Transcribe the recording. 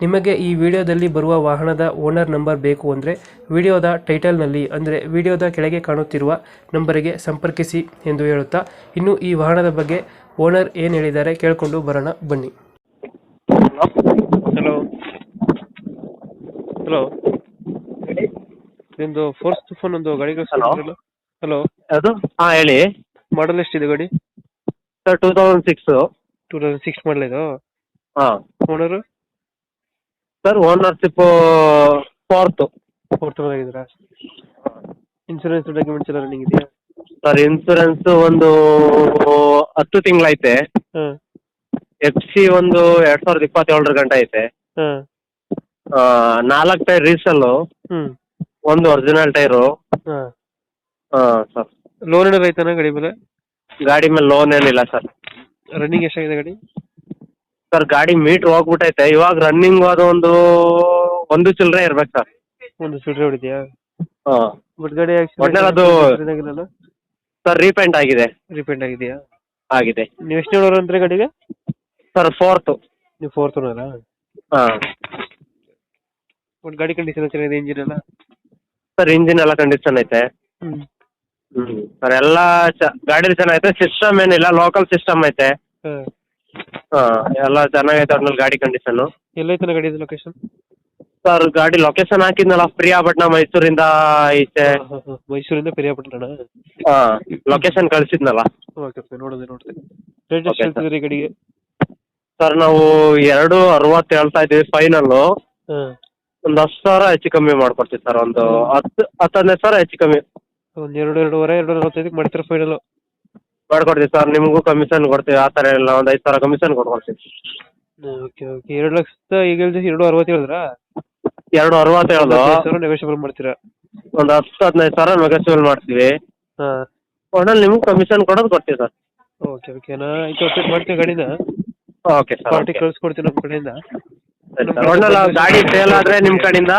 ನಿಮಗೆ ಈ ವಿಡಿಯೋದಲ್ಲಿ ಬರುವ ವಾಹನದ ಓನರ್ ನಂಬರ್ ಬೇಕು ಅಂದರೆ ವಿಡಿಯೋದ ಟೈಟಲ್ನಲ್ಲಿ ಅಂದರೆ ವಿಡಿಯೋದ ಕೆಳಗೆ ಕಾಣುತ್ತಿರುವ ನಂಬರಿಗೆ ಸಂಪರ್ಕಿಸಿ ಎಂದು ಹೇಳುತ್ತಾ ಇನ್ನು ಈ ವಾಹನದ ಬಗ್ಗೆ ಓನರ್ ಏನು ಹೇಳಿದ್ದಾರೆ ಕೇಳಿಕೊಂಡು ಬರೋಣ ಬನ್ನಿ. ಹಲೋ. ಹಲೋ. ನಿಮ್ಮದು ಫೋರ್ಸ್ ಫೋನ್ ಒಂದು ಗಾಡಿ. ಹಲೋ. ಅದು ಹಾಂ ಹೇಳಿ. ಮಾಡಲ್ ಎಷ್ಟಿದೆ ಗಾಡಿ? Sir two thousand six two thousand six model ಇದು? ಹಾಂ. Owner sir ownership fourth fourth ಆಗಿದ್ದೀರಾ ಇನ್ಸೂರೆನ್ಸ್ ಡಾಕ್ಯುಮೆಂಟ್ಸ್ ಎಲ್ಲ ರನ್ನಿಂಗ್ ಇದೆಯಾ? ಸರ್ ಇನ್ಶೂರೆನ್ಸ್ ಒಂದು ಹತ್ತು ತಿಂಗಳೈತೆ ಹಾಂ. ಎಫ್ ಸಿ ಒಂದು ಎರಡ್ ಸಾವಿರದ ಇಪ್ಪತ್ತೇಳರ ಗಂಟೆ ಐತೆ. ಹಾಂ. ನಾಲ್ಕು ಟೈರ್ ರೀಸಲ್ಲು ಹ್ಞೂ ಒಂದು ಒರಿಜಿನಲ್ ಟೈರು. ಹಾಂ. ಹಾಂ ಸರ್ ಲೋನ್ ಏನಾದ್ರು ಗಾಡಿ ಮೇಲೆ? ಗಾಡಿ ಮೇಲೆ ಲೋನ್ ಏನಿಲ್ಲ ಸರ್ ರನ್ನಿಂಗ್ ಎಷ್ಟಾಗಿದೆ ಗಾಡಿ? ಸರ್ ಗಾಡಿ ಮೀಟ್ರ್ ಹೋಗ್ಬಿಟ್ಟೈತೆ. ಇವಾಗ ರನ್ನಿಂಗ್ ಅದು ಒಂದು ಒಂದು ಚಿಲ್ಲರೆ ಇರ್ಬೇಕು ಸರ್. ಒಂದು ಚಿಲ್ರೆ ಹೊಡಿದ್ಯಾ ಹಾಂ. ಬಟ್ ಗಾಡಿ ಒಟ್ನಲ್ಲಿ ಅದು- ಸರ್ ರೀಪೇಂಟ್ ಆಗಿದೆ. ರಿಪೇಂಟ್ ಆಗಿದೆಯಾ? ಆಗಿದೆ. ನೀವು ಎಷ್ಟು ಹೇಳೋರು ಅಂದ್ರೆ ಗಾಡಿಗೆ? ಸರ್ ಫೋರ್ತು ನೀವು ಫೋರ್ತ್ ಓನರಾ? ಹಾಂ. ಬಟ್ ಗಾಡಿ ಕಂಡೀಷನ್ ಚೆನ್ನಾಗಿದೆ ಇಂಜಿನ್ ಎಲ್ಲ? ಸರ್ ಇಂಜಿನ್ ಎಲ್ಲ ಕಂಡೀಷನ್ ಐತೆ. ಹ್ಞೂ ಹ್ಮ್. ಸರ್ ಎಲ್ಲ ಚ ಗಾಡಿ ಚೆನ್ನಾಗೈತೆ. ಸಿಸ್ಟಮ್ ಏನಿಲ್ಲ ಲೋಕಲ್ ಸಿಸ್ಟಮ್ ಐತೆ. ಹಾಂ. ಹಾಂ ಎಲ್ಲ ಚೆನ್ನಾಗೈತೆ ಅದ್ರಲ್ಲಿ ಗಾಡಿ ಕಂಡೀಷನ್ ಎಲ್ಲೈತನ ಗಾಡಿ ಲೊಕೇಶನ್ ಸರ್ ಗಾಡಿ ಲೊಕೇಶನ್ ಹಾಕಿದ್ನಲ್ಲ ಪ್ರಿಯಾಪಟ್ಟಣ ಮೈಸೂರಿಂದ ಐತೆ. ಮೈಸೂರಿಂದ ಪಿರಿಯಾಪಟ್ಟಣ ಹಾಂ. ಲೊಕೇಶನ್ ಕಳಿಸಿದ್ನಲ್ಲ. ಓಕೆ ಓಕೆ ನೋಡೋದು ನೋಡ್ತೀನಿ. ರೇಟ್ ಎಷ್ಟು Okay, sir. ಹೇಳ್ತಿದ್ರಿ ಗಾಡಿಗೆ? ಸರ್ ನಾವು ಎರಡು ಅರವತ್ತು ಹೇಳ್ತಾ ಇದ್ದೀವಿ ಫೈನಲ್ಲು ಹಾಂ. ಒಂದು ಹತ್ತು ಸಾವಿರ ಹೆಚ್ಚು ಕಮ್ಮಿ ಮಾಡ್ಕೊಡ್ತೀವಿ ಸರ್. ಒಂದು ಹತ್ತು ಹತ್ತು ಹದಿನೈದು ಸಾವಿರ ಹೆಚ್ಚು ಕಮ್ಮಿ. ಒಂದು ಎರಡು ಎರಡೂವರೆ ಎರಡು ನಲವತ್ತೈದಕ್ಕೆ ಮಾಡ್ತೀರಾ ಫೈನಲ್ ಮಾಡ್ಕೊಡ್ತೀವಿ ಸರ್ ನಿಮಗೂ ಕಮಿಷನ್ ಕೊಡ್ತೀವಿ. ಆ ಥರ ಎಲ್ಲ ಒಂದು ಐದು ಸಾವಿರ ಕಮಿಷನ್ ಕೊಟ್ಕೊಡ್ತೀವಿ ಓಕೆ ಓಕೆ ಎರಡು ಲಕ್ಷ ಈಗ ಹೇಳಿದ್ರೆ ಎರಡು ಅರವತ್ತು ಹೇಳಿದ್ರಾ? ಎರಡು ಅರವತ್ತು ಹೇಳ್ದು. ಸಾವಿರ ನೆಗೋಷಿಯಬಲ್ ಮಾಡ್ತೀರಾ? ಒಂದು ಹತ್ತು ಹದಿನೈದು ಸಾವಿರ ನೆಗೋಷಿಯಬಲ್ ಮಾಡ್ತೀವಿ. ಹಾಂ. ಒಟ್ನಲ್ಲಿ ನಿಮ್ಗೆ ಕಮಿಷನ್ ಕೊಡೋದು ಕೊಡ್ತೀವಿ ಸರ್ ಓಕೆ ಓಕೆ ನಾ ಇದು ಅಪ್ಡೇಟ್ ಮಾಡ್ತೀವಿ ಗಾಡಿನ. ಓಕೆ ಸರ್ ಪಾರ್ಟಿ ಕಳ್ಸ್ಕೊಡ್ತೀನಿ ನಮ್ಮ ಕಡೆಯಿಂದ. ಒಟ್ನಲ್ಲಿ ಗಾಡಿ ಸೇಲ್ ಆದರೆ ನಿಮ್ಮ ಕಡೆಯಿಂದ